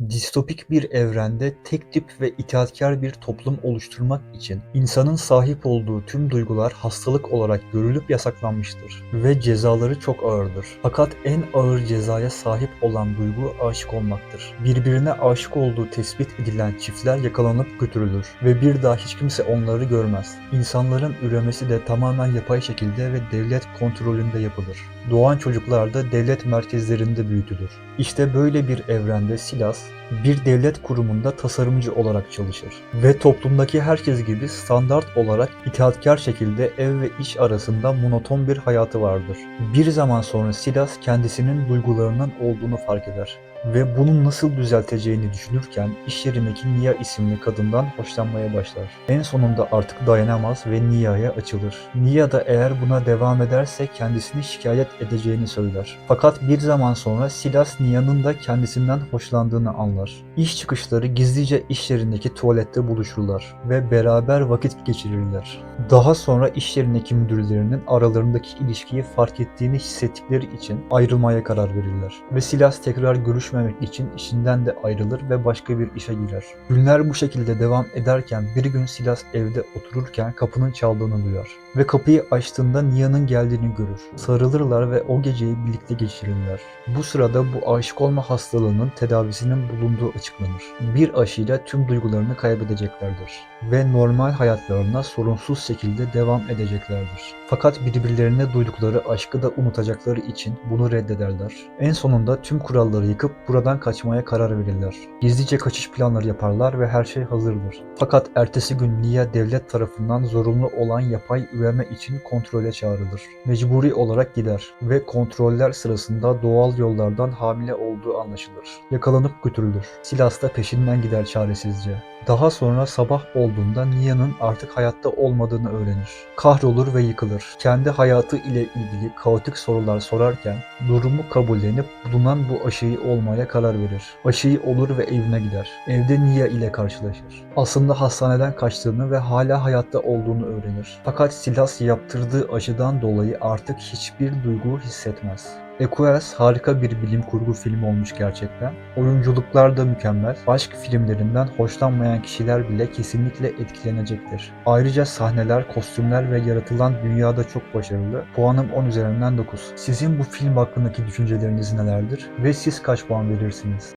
Distopik bir evrende tek tip ve itaatkar bir toplum oluşturmak için insanın sahip olduğu tüm duygular hastalık olarak görülüp yasaklanmıştır ve cezaları çok ağırdır. Fakat en ağır cezaya sahip olan duygu aşık olmaktır. Birbirine aşık olduğu tespit edilen çiftler yakalanıp götürülür ve bir daha hiç kimse onları görmez. İnsanların üremesi de tamamen yapay şekilde ve devlet kontrolünde yapılır. Doğan çocuklar da devlet merkezlerinde büyütülür. İşte böyle bir evrende Silas bir devlet kurumunda tasarımcı olarak çalışır ve toplumdaki herkes gibi standart olarak itaatkar şekilde ev ve iş arasında monoton bir hayatı vardır. Bir zaman sonra Silas kendisinin duygularının olduğunu fark eder ve bunu nasıl düzelteceğini düşünürken iş yerindeki Nia isimli kadından hoşlanmaya başlar. En sonunda artık dayanamaz ve Nia'ya açılır. Nia da eğer buna devam ederse kendisini şikayet edeceğini söyler. Fakat bir zaman sonra Silas Nia'nın da kendisinden hoşlandığını anlar. İş çıkışları gizlice iş yerindeki tuvalette buluşurlar ve beraber vakit geçirirler. Daha sonra iş yerindeki müdürlerinin aralarındaki ilişkiyi fark ettiğini hissettikleri için ayrılmaya karar verirler. Ve Silas tekrar görüşmemek için işinden de ayrılır ve başka bir işe girer. Günler bu şekilde devam ederken bir gün Silas evde otururken kapının çaldığını duyar. Ve kapıyı açtığında Nia'nın geldiğini görür. Sarılırlar ve o geceyi birlikte geçirirler. Bu sırada bu aşık olma hastalığının tedavisinin bulunduğu açıklanır. Bir aşıyla tüm duygularını kaybedeceklerdir ve normal hayatlarına sorunsuz şekilde devam edeceklerdir. Fakat birbirlerine duydukları aşkı da unutacakları için bunu reddederler. En sonunda tüm kuralları yıkıp buradan kaçmaya karar verirler. Gizlice kaçış planları yaparlar ve her şey hazırdır. Fakat ertesi gün Nia devlet tarafından zorunlu olan yapay üreme için kontrole çağrılır. Mecburi olarak gider ve kontroller sırasında doğal yollardan hamile olduğu anlaşılır. Yakalanıp götürülür. Silas da peşinden gider çaresizce. Daha sonra sabah olduğunda Nia'nın artık hayatta olmadığını öğrenir. Kahrolur ve yıkılır. Kendi hayatı ile ilgili kaotik sorular sorarken durumu kabullenip bulunan bu aşıyı olmaya karar verir. Aşıyı olur ve evine gider. Evde Nia ile karşılaşır. Aslında hastaneden kaçtığını ve hala hayatta olduğunu öğrenir. Fakat Silas yaptırdığı aşıdan dolayı artık hiçbir duygu hissetmez. Equals harika bir bilim kurgu filmi olmuş gerçekten. Oyunculuklar da mükemmel. Aşk filmlerinden hoşlanmayan kişiler bile kesinlikle etkilenecektir. Ayrıca sahneler, kostümler ve yaratılan dünya da çok başarılı. Puanım 10 üzerinden 9. Sizin bu film hakkındaki düşünceleriniz nelerdir? Ve siz kaç puan verirsiniz?